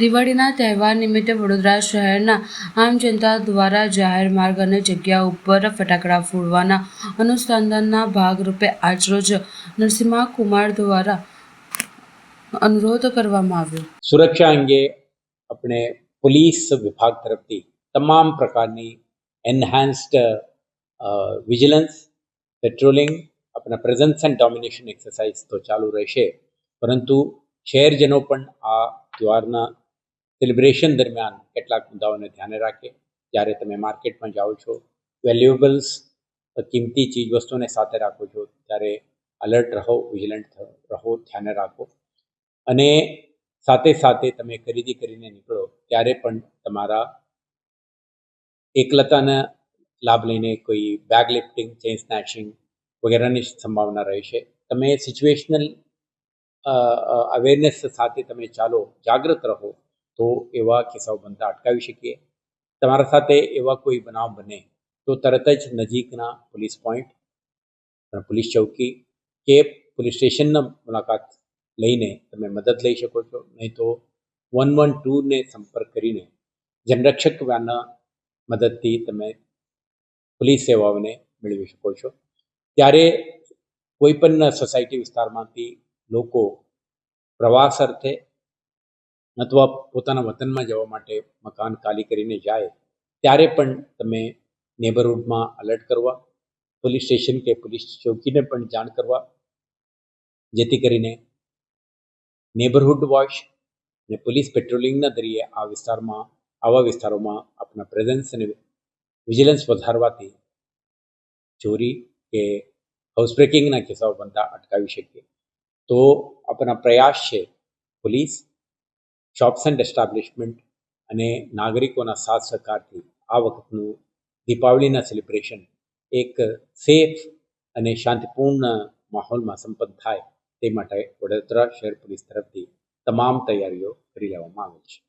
દિવાળીના તહેવાર નિમિત્તે વડોદરા શહેરના આમ જનતા દ્વારા જાહેર માર્ગ અને જગ્યા ઉપર ફટાકડા ફોડવાના અનુસંધાનના ભાગરૂપે આજરોજ નરસિંહા કુમાર દ્વારા અનુરોધ કરવામાં આવ્યો. સુરક્ષા અંગે આપણે પોલીસ વિભાગ તરફથી તમામ પ્રકારની એન્હાન્સ્ડ વિજિલન્સ પેટ્રોલિંગ આપણા પ્રેઝન્સ એન્ડ ડોમિનેશન એક્સરસાઇઝ તો ચાલુ રહેશે. પરંતુ શહેરજનો પણ આ તહેવારના સેલિબ્રેશન દરમિયાન કેટલાક મુદ્દાઓને ધ્યાને રાખે જ્યારે તમે માર્કેટમાં જાઓ છો વેલ્યુએબલ્સ કિંમતી ચીજ વસ્તુઓને સાથે રાખો છો, ત્યારે અલર્ટ રહો વિજિલન્ટ રહો, ધ્યાને રાખો. અને સાથે સાથે તમે ખરીદી કરીને નીકળો, ત્યારે પણ તમારા એકલતાના લાભ લઈને કોઈ બેગ લિફ્ટિંગ ચેન સ્નેચિંગ વગેરેની સંભાવના રહેશે તમે સિચ્યુએશનલ અવેરનેસ સાથે તમે ચાલો જાગૃત રહો તો એવા કિસ્સાઓ બનતા અટકાવી શકીએ. તમારા સાથે એવા કોઈ બનાવ બને તો તરત જ નજીકના પોલીસ પોઈન્ટ પોલીસ ચોકી કે પોલીસ સ્ટેશનના મુલાકાત લઈને તમે મદદ લઈ શકો છો. નહીં તો વન વન ટુને સંપર્ક કરીને જનરક્ષક વાના મદદથી તમે પોલીસ સેવાઓને મેળવી શકો છો. ત્યારે કોઈ પણ સોસાયટી વિસ્તારમાંથી લોકો પ્રવાસ અર્થે અથવા પોતાના વતનમાં જવા માટે મકાન ખાલી કરીને જાય, ત્યારે પણ તમે નેબરહુડમાં અલર્ટ કરવા પોલીસ સ્ટેશન કે પોલીસ ચોકીને પણ જાણ કરવા, જેથી કરીને નેબરહુડ વોચ અને પોલીસ પેટ્રોલિંગના દરિયે આ વિસ્તારમાં, આવા વિસ્તારોમાં આપણા પ્રેઝન્સ અને વિજિલન્સ વધારવાથી ચોરી કે હાઉસબ્રેકિંગના કિસ્સાઓ બનતા અટકાવી શકીએ. તો આપણા પ્રયાસ છે પોલીસ શોપ્સ એન્ડ એસ્ટાબ્લિશમેન્ટ અને નાગરિકોના સાથ સહકારથી આ વખતનું દીપાવલીના સેલિબ્રેશન એક સેફ અને શાંતિપૂર્ણ માહોલમાં સંપન્ન થાય તે માટે વડોદરા શહેર પોલીસ તરફથી તમામ તૈયારીઓ કરી લેવામાં આવી છે.